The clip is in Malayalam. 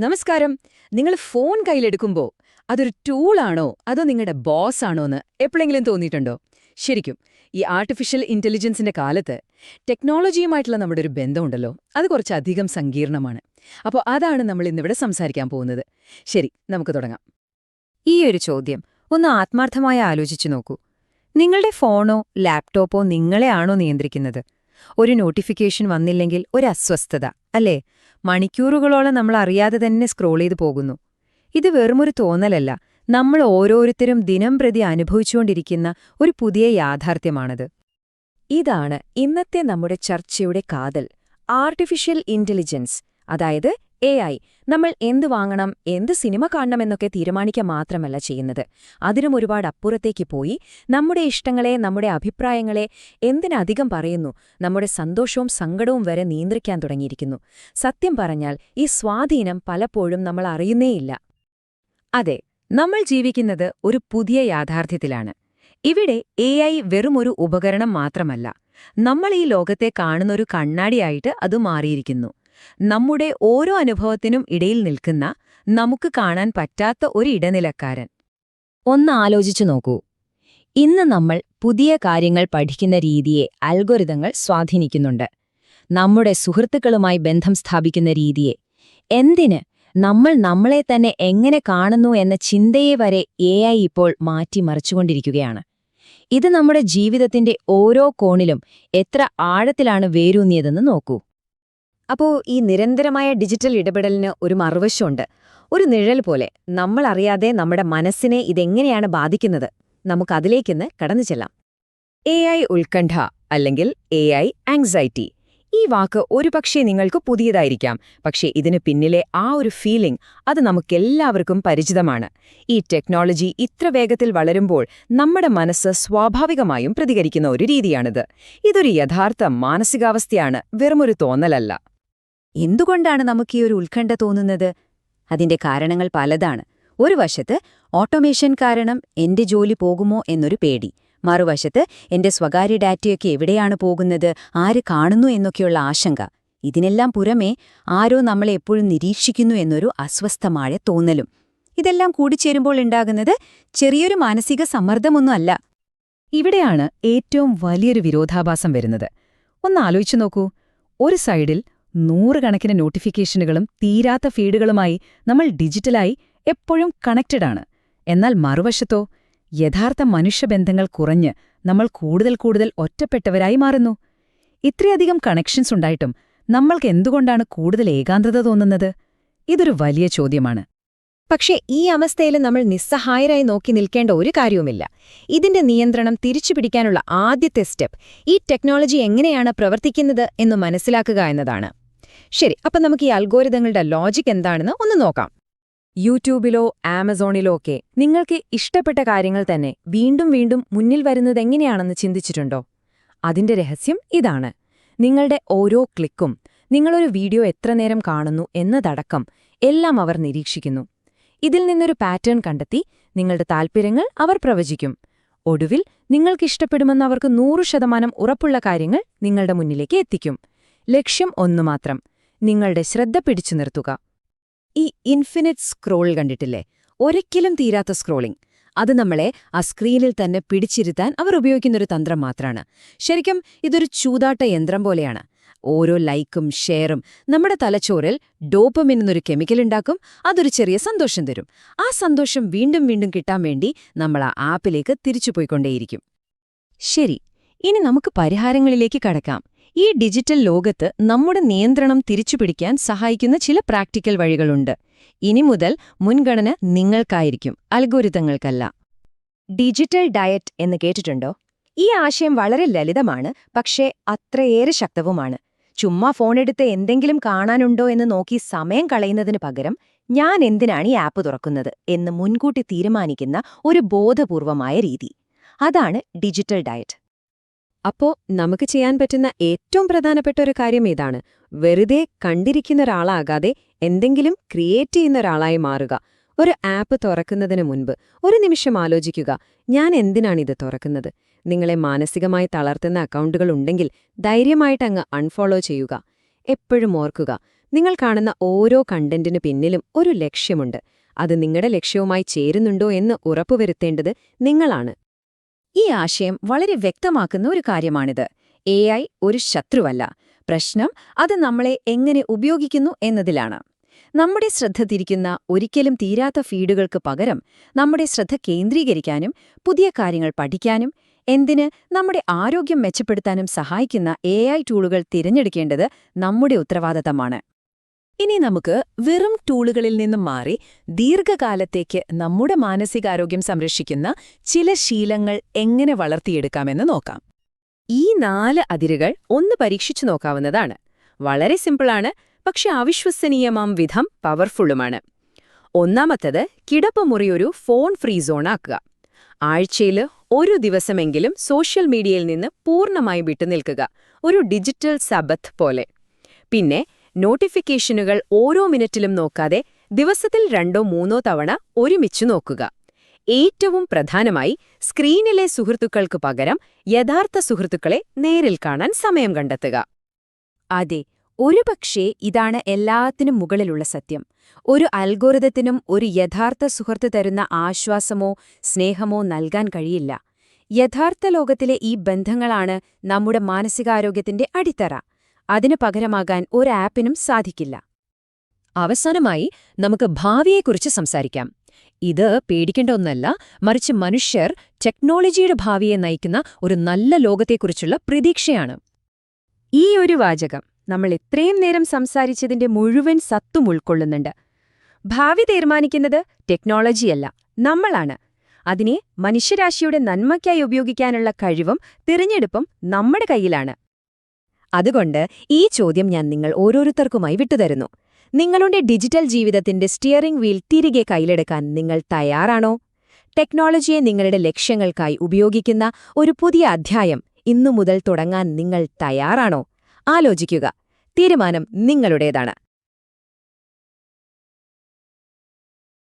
നമസ്കാരം. നിങ്ങൾ ഫോൺ കയ്യിലെടുക്കുമ്പോൾ അതൊരു ടൂളാണോ? അതോ നിങ്ങളുടെ ബോസ് ആണോ എന്ന് എപ്പോഴെങ്കിലും തോന്നിയിട്ടുണ്ടോ? ശരിക്കും ഈ ആർട്ടിഫിഷ്യൽ ഇന്റലിജൻസിന്റെ കാലത്ത് ടെക്നോളജിയുമായിട്ടുള്ള നമ്മുടെ ഒരു ബന്ധമുണ്ടല്ലോ. അത് കുറച്ചധികം സങ്കീർണമാണ്. അപ്പോൾ അതാണ് നമ്മൾ ഇന്നിവിടെ സംസാരിക്കാൻ പോകുന്നത്. ശരി നമുക്ക് തുടങ്ങാം. ഈ ഒരു ചോദ്യം ഒന്ന് ആത്മാർത്ഥമായി ആലോചിച്ചു നോക്കൂ. നിങ്ങളുടെ ഫോണോ ലാപ്ടോപ്പോ നിങ്ങളെയാണോ നിയന്ത്രിക്കുന്നത്? ഒരു നോട്ടിഫിക്കേഷൻ വന്നില്ലെങ്കിൽ ഒരു അസ്വസ്ഥത. അല്ലേ? മണിക്കൂറുകളോളം നമ്മൾ അറിയാതെ തന്നെ സ്ക്രോൾ ചെയ്ത് പോകുന്നു. ഇത് വെറുമൊരു തോന്നലല്ല. നമ്മൾ ഓരോരുത്തരും ദിനം പ്രതി അനുഭവിച്ചുകൊണ്ടിരിക്കുന്ന ഒരു പുതിയ യാഥാർത്ഥ്യമാണത്. ഇതാണ് ഇന്നത്തെ നമ്മുടെ ചർച്ചയുടെ കാതൽ. ആർട്ടിഫിഷ്യൽ ഇന്റലിജൻസ് അതായത് എ ഐ നമ്മൾ എന്ത് വാങ്ങണം എന്ത് സിനിമ കാണണം എന്നൊക്കെ തീരുമാനിക്കുക മാത്രമല്ല ചെയ്യുന്നത്. അതിനും ഒരുപാട് അപ്പുറത്തേക്ക് പോയി നമ്മുടെ ഇഷ്ടങ്ങളെ നമ്മുടെ അഭിപ്രായങ്ങളെ എന്തിനധികം പറയുന്നു നമ്മുടെ സന്തോഷവും സങ്കടവും വരെ നിയന്ത്രിക്കാൻ തുടങ്ങിയിരിക്കുന്നു. സത്യം പറഞ്ഞാൽ ഈ സ്വാധീനം പലപ്പോഴും നമ്മൾ അറിയുന്നേയില്ല. അതെ നമ്മൾ ജീവിക്കുന്നത് ഒരു പുതിയ യാഥാർത്ഥ്യത്തിലാണ്. ഇവിടെ എ ഐ വെറുമൊരു ഉപകരണം മാത്രമല്ല. നമ്മൾ ഈ ലോകത്തെ കാണുന്നൊരു കണ്ണാടിയായിട്ട് അത് മാറിയിരിക്കുന്നു. നമ്മുടെ ഓരോ അനുഭവത്തിനും ഇടയിൽ നിൽക്കുന്ന നമുക്ക് കാണാൻ പറ്റാത്ത ഒരു ഇടനിലക്കാരൻ. ഒന്ന് ആലോചിച്ചു നോക്കൂ. ഇന്ന് നമ്മൾ പുതിയ കാര്യങ്ങൾ പഠിക്കുന്ന രീതിയെ അൽഗോരിതങ്ങൾ സ്വാധീനിക്കുന്നുണ്ട്. നമ്മുടെ സുഹൃത്തുക്കളുമായി ബന്ധം സ്ഥാപിക്കുന്ന രീതിയെ. എന്തിന്? നമ്മൾ നമ്മളെ തന്നെ എങ്ങനെ കാണുന്നു എന്ന ചിന്തയെ വരെ എ ഐ ഇപ്പോൾ മാറ്റിമറിച്ചുകൊണ്ടിരിക്കുകയാണ് ഇത് നമ്മുടെ ജീവിതത്തിന്റെ ഓരോ കോണിലും എത്ര ആഴത്തിലാണ് വേരൂന്നിയതെന്ന് നോക്കൂ. അപ്പോ ഈ നിരന്തരമായ ഡിജിറ്റൽ ഇടപെടലിന് ഒരു മറുവശമുണ്ട്. ഒരു നിഴൽ പോലെ നമ്മൾ അറിയാതെ നമ്മുടെ മനസ്സിനെ ഇതെങ്ങനെയാണ് ബാധിക്കുന്നത്? നമുക്കതിലേക്കിന്ന് കടന്നു ചെല്ലാം. എ ഐ ഉത്കണ്ഠ അല്ലെങ്കിൽ എ ഐ ആങ്സൈറ്റി ഈ വാക്ക് ഒരുപക്ഷേ നിങ്ങൾക്ക് പുതിയതായിരിക്കാം. പക്ഷേ ഇതിന് പിന്നിലെ ആ ഒരു ഫീലിംഗ് അത് നമുക്കെല്ലാവർക്കും പരിചിതമാണ്. ഈ ടെക്നോളജി ഇത്ര വേഗത്തിൽ വളരുമ്പോൾ നമ്മുടെ മനസ്സ് സ്വാഭാവികമായും പ്രതികരിക്കുന്ന ഒരു രീതിയാണിത്. ഇതൊരു യഥാർത്ഥ മാനസികാവസ്ഥയാണ് വെറുമൊരു തോന്നലല്ല. എന്തുകൊണ്ടാണ് നമുക്ക് ഈ ഒരു ഉത്കണ്ഠ തോന്നുന്നത്? അതിന്റെ കാരണങ്ങൾ പലതാണ്. ഒരു വശത്ത് ഓട്ടോമേഷൻ കാരണം എന്റെ ജോലി പോകുമോ എന്നൊരു പേടി. മറുവശത്ത് എന്റെ സ്വകാര്യ ഡാറ്റയൊക്കെ എവിടെയാണ് പോകുന്നത്? ആര് കാണുന്നു എന്നൊക്കെയുള്ള ആശങ്ക. ഇതിനെല്ലാം പുറമേ ആരോ നമ്മളെ എപ്പോഴും നിരീക്ഷിക്കുന്നു എന്നൊരു അസ്വസ്ഥമായ തോന്നലും. ഇതെല്ലാം കൂടിച്ചേരുമ്പോൾ ഉണ്ടാകുന്നത് ചെറിയൊരു മാനസിക സമ്മർദ്ദമൊന്നും അല്ല ഇവിടെയാണ് ഏറ്റവും വലിയൊരു വിരോധാഭാസം വരുന്നത്. ഒന്ന് ആലോചിച്ചു നോക്കൂ. ഒരു സൈഡിൽ നൂറുകണക്കിന് നോട്ടിഫിക്കേഷനുകളും തീരാത്ത ഫീഡുകളുമായി നമ്മൾ ഡിജിറ്റലായി എപ്പോഴും കണക്റ്റഡാണ്. എന്നാൽ മറുവശത്തോ യഥാർത്ഥ മനുഷ്യബന്ധങ്ങൾ കുറഞ്ഞ് നമ്മൾ കൂടുതൽ കൂടുതൽ ഒറ്റപ്പെട്ടവരായി മാറുന്നു. ഇത്രയധികം കണക്ഷൻസ് ഉണ്ടായിട്ടും നമ്മൾക്ക് എന്തുകൊണ്ടാണ് കൂടുതൽ ഏകാന്തത തോന്നുന്നത്? ഇതൊരു വലിയ ചോദ്യമാണ്. പക്ഷേ ഈ അവസ്ഥയിൽ നമ്മൾ നിസ്സഹായരായി നോക്കി നിൽക്കേണ്ട ഒരു കാര്യവുമില്ല. ഇതിന്റെ നിയന്ത്രണം തിരിച്ചുപിടിക്കാനുള്ള ആദ്യത്തെ സ്റ്റെപ്പ് ഈ ടെക്നോളജി എങ്ങനെയാണ് പ്രവർത്തിക്കുന്നത് എന്ന് മനസ്സിലാക്കുക എന്നതാണ്. ശരി അപ്പം നമുക്ക് ഈ അൽഗോരിതങ്ങളുടെ ലോജിക് എന്താണെന്ന് ഒന്ന് നോക്കാം. യൂട്യൂബിലോ ആമസോണിലോ ഒക്കെ നിങ്ങൾക്ക് ഇഷ്ടപ്പെട്ട കാര്യങ്ങൾ തന്നെ വീണ്ടും വീണ്ടും മുന്നിൽ വരുന്നതെങ്ങനെയാണെന്ന് ചിന്തിച്ചിട്ടുണ്ടോ? അതിന്റെ രഹസ്യം ഇതാണ്. നിങ്ങളുടെ ഓരോ ക്ലിക്കും നിങ്ങളൊരു വീഡിയോ എത്ര നേരം കാണുന്നു എന്നതടക്കം എല്ലാം അവർ നിരീക്ഷിക്കുന്നു. ഇതിൽ നിന്നൊരു പാറ്റേൺ കണ്ടെത്തി നിങ്ങളുടെ താൽപ്പര്യങ്ങൾ അവർ പ്രവചിക്കും. ഒടുവിൽ നിങ്ങൾക്കിഷ്ടപ്പെടുമെന്ന് അവർക്ക് നൂറു ശതമാനം ഉറപ്പുള്ള കാര്യങ്ങൾ നിങ്ങളുടെ മുന്നിലേക്ക് എത്തിക്കും. ലക്ഷ്യം ഒന്നു മാത്രം. നിങ്ങളുടെ ശ്രദ്ധ പിടിച്ചു നിർത്തുക. ഈ ഇൻഫിനിറ്റ് സ്ക്രോൾ കണ്ടിട്ടില്ലേ? ഒരിക്കലും തീരാത്ത സ്ക്രോളിംഗ് അത് നമ്മളെ ആ സ്ക്രീനിൽ തന്നെ പിടിച്ചിരുത്താൻ അവർ ഉപയോഗിക്കുന്നൊരു തന്ത്രം മാത്രമാണ് ശരിക്കും ഇതൊരു ചൂതാട്ട യന്ത്രം പോലെയാണ്. ഓരോ ലൈക്കും ഷെയറും നമ്മുടെ തലച്ചോറിൽ ഡോപ്പമിൻ എന്നൊരു കെമിക്കൽ ഉണ്ടാക്കും. അതൊരു ചെറിയ സന്തോഷം തരും. ആ സന്തോഷം വീണ്ടും വീണ്ടും കിട്ടാൻ വേണ്ടി നമ്മൾ ആ ആപ്പിലേക്ക് തിരിച്ചു തിരിച്ചുപോയിക്കൊണ്ടേയിരിക്കും ശരി ഇനി നമുക്ക് പരിഹാരങ്ങളിലേക്ക് കടക്കാം. ഈ ഡിജിറ്റൽ ലോകത്ത് നമ്മുടെ നിയന്ത്രണം തിരിച്ചുപിടിക്കാൻ സഹായിക്കുന്ന ചില പ്രാക്ടിക്കൽ വഴികളുണ്ട്. ഇനി മുതൽ മുൻഗണന നിങ്ങൾക്കായിരിക്കും അൽഗോരിതങ്ങൾക്കല്ല. ഡിജിറ്റൽ ഡയറ്റ് എന്ന് കേട്ടിട്ടുണ്ടോ? ഈ ആശയം വളരെ ലളിതമാണ് പക്ഷേ അത്രയേറെ ശക്തവുമാണ്. ചുമ്മാ ഫോണെടുത്ത് എന്തെങ്കിലും കാണാനുണ്ടോ എന്ന് നോക്കി സമയം കളയുന്നതിന് പകരം ഞാൻ എന്തിനാണ് ഈ ആപ്പ് തുറക്കുന്നത് എന്ന് മുൻകൂട്ടി തീരുമാനിക്കുന്ന ഒരു ബോധപൂർവമായ രീതി. അതാണ് ഡിജിറ്റൽ ഡയറ്റ്. അപ്പോ നമുക്ക് ചെയ്യാൻ പറ്റുന്ന ഏറ്റവും പ്രധാനപ്പെട്ട ഒരു കാര്യം ഇതാണ്. വെറുതെ കണ്ടിരിക്കുന്ന ഒരാളാകാതെ എന്തെങ്കിലും ക്രിയേറ്റ് ചെയ്യുന്ന ഒരാളായി മാറുക. ഒരു ആപ്പ് തുറക്കുന്നതിന് മുൻപ് ഒരു നിമിഷം ആലോചിക്കുക. ഞാൻ എന്തിനാണ് ഇത് തുറക്കുന്നത്? നിങ്ങളെ മാനസികമായി തളർത്തുന്ന അക്കൗണ്ടുകൾ ഉണ്ടെങ്കിൽ ധൈര്യമായിട്ടങ്ങ് അൺഫോളോ ചെയ്യുക. എപ്പോഴും ഓർക്കുക നിങ്ങൾ കാണുന്ന ഓരോ കണ്ടന്റിനു പിന്നിലും ഒരു ലക്ഷ്യമുണ്ട്. അത് നിങ്ങളുടെ ലക്ഷ്യവുമായി ചേരുന്നുണ്ടോ എന്ന് ഉറപ്പുവരുത്തേണ്ടത് നിങ്ങളാണ്. ഈ ആശയം വളരെ വ്യക്തമാക്കുന്ന ഒരു കാര്യമാണിത്. എ ഐ ഒരു ശത്രുവല്ല. പ്രശ്നം അത് നമ്മളെ എങ്ങനെ ഉപയോഗിക്കുന്നു എന്നതിലാണ്. നമ്മുടെ ശ്രദ്ധ തിരിക്കുന്ന ഒരിക്കലും തീരാത്ത ഫീഡുകൾക്ക് പകരം നമ്മുടെ ശ്രദ്ധ കേന്ദ്രീകരിക്കാനും പുതിയ കാര്യങ്ങൾ പഠിക്കാനും എന്തിന് നമ്മുടെ ആരോഗ്യം മെച്ചപ്പെടുത്താനും സഹായിക്കുന്ന എ ടൂളുകൾ തിരഞ്ഞെടുക്കേണ്ടത് നമ്മുടെ ഉത്തരവാദിത്തമാണ്. ഇനി നമുക്ക് വെറും ടൂളുകളിൽ നിന്നും മാറി ദീർഘകാലത്തേക്ക് നമ്മുടെ മാനസികാരോഗ്യം സംരക്ഷിക്കുന്ന ചില ശീലങ്ങൾ എങ്ങനെ വളർത്തിയെടുക്കാമെന്ന് നോക്കാം. ഈ നാല് അതിരുകൾ ഒന്ന് പരീക്ഷിച്ചു നോക്കാവുന്നതാണ്. വളരെ സിമ്പിളാണ് പക്ഷെ അവിശ്വസനീയമാം വിധം പവർഫുള്ളുമാണ്. ഒന്നാമത്തത് കിടപ്പുമുറി ഒരു ഫോൺ ഫ്രീ സോണാക്കുക. ആഴ്ചയിൽ ഒരു ദിവസമെങ്കിലും സോഷ്യൽ മീഡിയയിൽ നിന്ന് പൂർണമായി വിട്ടുനിൽക്കുക. ഒരു ഡിജിറ്റൽ സബത്ത് പോലെ. പിന്നെ നോട്ടിഫിക്കേഷനുകൾ ഓരോ മിനിറ്റിലും നോക്കാതെ ദിവസത്തിൽ രണ്ടോ മൂന്നോ തവണ ഒരുമിച്ചു നോക്കുക. ഏറ്റവും പ്രധാനമായി സ്ക്രീനിലെ സുഹൃത്തുക്കൾക്ക് പകരം യഥാർത്ഥ സുഹൃത്തുക്കളെ നേരിൽ കാണാൻ സമയം കണ്ടെത്തുക. അതെ ഒരുപക്ഷേ ഇതാണ് എല്ലാത്തിനും മുകളിലുള്ള സത്യം. ഒരു അൽഗോരിതത്തിനും ഒരു യഥാർത്ഥ സുഹൃത്ത് തരുന്ന ആശ്വാസമോ സ്നേഹമോ നൽകാൻ കഴിയില്ല. യഥാർത്ഥ ലോകത്തിലെ ഈ ബന്ധങ്ങളാണ് നമ്മുടെ മാനസികാരോഗ്യത്തിന്റെ അടിത്തറ. അതിനു പകരമാകാൻ ഒരു ആപ്പിനും സാധിക്കില്ല. അവസാനമായി നമുക്ക് ഭാവിയെക്കുറിച്ച് സംസാരിക്കാം. ഇത് പേടിക്കേണ്ട ഒന്നല്ല മറിച്ച് മനുഷ്യർ ടെക്നോളജിയുടെ ഭാവിയെ നയിക്കുന്ന ഒരു നല്ല ലോകത്തെക്കുറിച്ചുള്ള പ്രതീക്ഷയാണ്. ഈ ഒരു വാചകം നമ്മൾ ഇത്രയും നേരം സംസാരിച്ചതിന്റെ മുഴുവൻ സത്തും ഉൾക്കൊള്ളുന്നുണ്ട്. ഭാവി തീരുമാനിക്കുന്നത് ടെക്നോളജിയല്ല നമ്മളാണ്. അതിനെ മനുഷ്യരാശിയുടെ നന്മയ്ക്കായി ഉപയോഗിക്കാനുള്ള കഴിവും തിരഞ്ഞെടുപ്പും നമ്മുടെ കയ്യിലാണ്. അതുകൊണ്ട് ഈ ചോദ്യം ഞാൻ നിങ്ങൾ ഓരോരുത്തർക്കുമായി വിട്ടുതരുന്നു. നിങ്ങളുടെ ഡിജിറ്റൽ ജീവിതത്തിന്റെ സ്റ്റിയറിംഗ് വീൽ തിരികെ കയ്യിലെടുക്കാൻ നിങ്ങൾ തയ്യാറാണോ? ടെക്നോളജിയെ നിങ്ങളുടെ ലക്ഷ്യങ്ങൾക്കായി ഉപയോഗിക്കുന്ന ഒരു പുതിയ അധ്യായം ഇന്നു മുതൽ തുടങ്ങാൻ നിങ്ങൾ തയ്യാറാണോ? ആലോചിക്കുക. തീരുമാനം നിങ്ങളുടേതാണ്.